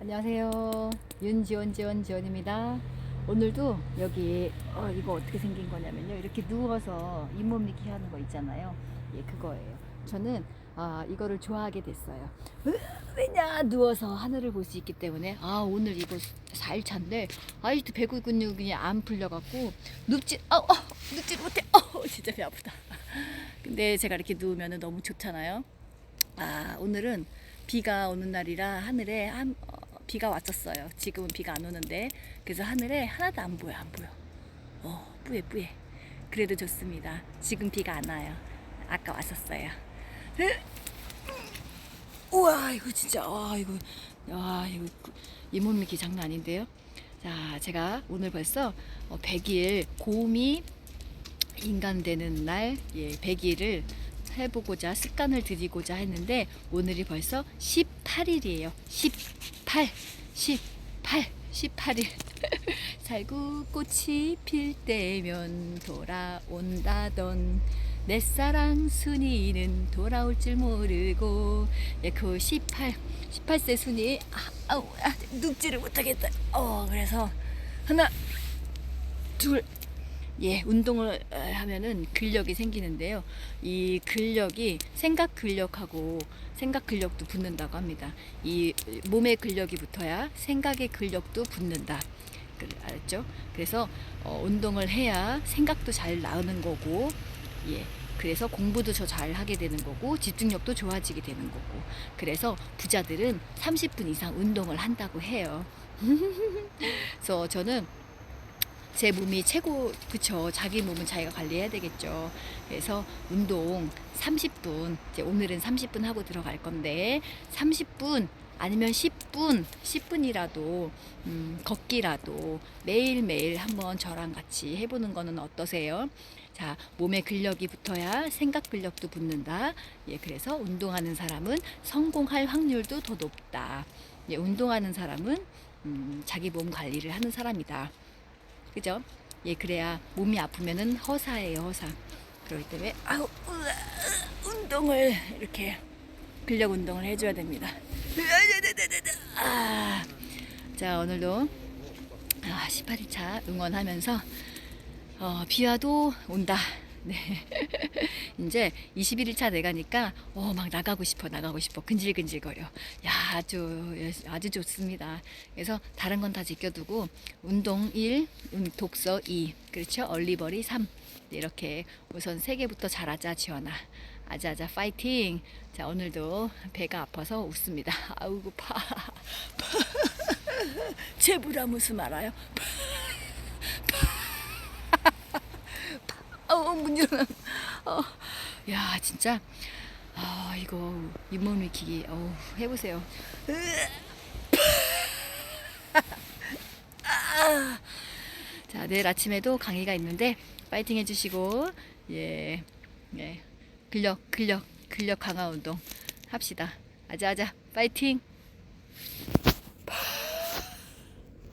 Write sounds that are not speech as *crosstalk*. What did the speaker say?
안녕하세요. 윤지원 지원 지원입니다. 오늘도 여기 어, 이거 어떻게 생긴 거냐면요. 이렇게 누워서 잇몸일으키 하는 거 있잖아요. 예, 그거예요. 저는 아, 이거를 좋아하게 됐어요. 으, 왜냐 누워서 하늘을 볼 수 있기 때문에 아 오늘 이거 4일차인데 아직도 배구 근육이 안 풀려갖고 눕지 어, 어 눕지 못해 어 *laughs* 진짜 배 아프다. 근데 제가 이렇게 누우면 너무 좋잖아요. 아 오늘은 비가 오는 날이라 하늘에 한, 어, 비가 왔었어요. 지금은 비가 안 오는데 그래서 하늘에 하나도 안 보여 안 보여. 어 뿌예 뿌예. 그래도 좋습니다. 지금 비가 안 와요. 아까 왔었어요. 우와 이거 진짜 와 이거 와 이거 잇몸미기 장난 아닌데요. 자 제가 오늘 벌써 어, 100일 고음이 인간 되는 날 예, 100일을 해보고자 습관을 들이고자 했는데 오늘이 벌써 18일이에요. 18, 18, 18일. 살구 꽃이 필 때면 돌아온다던 내 사랑 순이는 돌아올 줄 모르고 예, 그 18, 18세 순이 아, 아우, 아, 눕지를 못하겠다. 어 그래서 하나, 둘, 예, 운동을 어, 하면은 근력이 생기는데요. 이 근력이 생각 근력하고 생각 근력도 붙는다고 합니다. 이 몸의 근력이 붙어야 생각의 근력도 붙는다. 그, 알았죠? 그래서 어, 운동을 해야 생각도 잘 나오는 거고, 예. 그래서 공부도 더 잘 하게 되는 거고 집중력도 좋아지게 되는 거고 그래서 부자들은 30분 이상 운동을 한다고 해요. *laughs* 그래서 저는 제 몸이 최고 그쵸. 자기 몸은 자기가 관리해야 되겠죠. 그래서 운동 30분 이제 오늘은 30분 하고 들어갈 건데 30분 아니면 10분 10분이라도 음, 걷기라도 매일매일 한번 저랑 같이 해보는 거는 어떠세요? 자 몸에 근력이 붙어야 생각 근력도 붙는다. 예 그래서 운동하는 사람은 성공할 확률도 더 높다. 예 운동하는 사람은 음, 자기 몸 관리를 하는 사람이다 그죠? 예, 그래야 몸이 아프면은 허사예요, 허사. 그렇기 때문에 아우 으아, 운동을 이렇게 근력 운동을 해줘야 됩니다. 아, 자 오늘도 아, 18일차 응원하면서 어, 비와도 온다. 네. *laughs* 이제 21일차 돼가니까 어, 막 나가고 싶어 나가고 싶어 근질근질거려. 야 아주 아주 좋습니다. 그래서 다른 건다 지켜두고 운동 1, 음, 독서 2, 그렇죠? 얼리버리 3 이렇게 우선 세 개부터 잘하자 지원아. 아자아자 파이팅. 자 오늘도 배가 아파서 웃습니다. *laughs* 아우 파. 제부라 무슨 알아요? *laughs* 어, 문 열어. 어, 야, 진짜. 아, 이거 잇몸 일으키기. 어, 해보세요. 아. 자, 내일 아침에도 강의가 있는데 파이팅 해주시고 예, 예, 근력, 근력, 근력 강화 운동 합시다. 아자아자, 파이팅.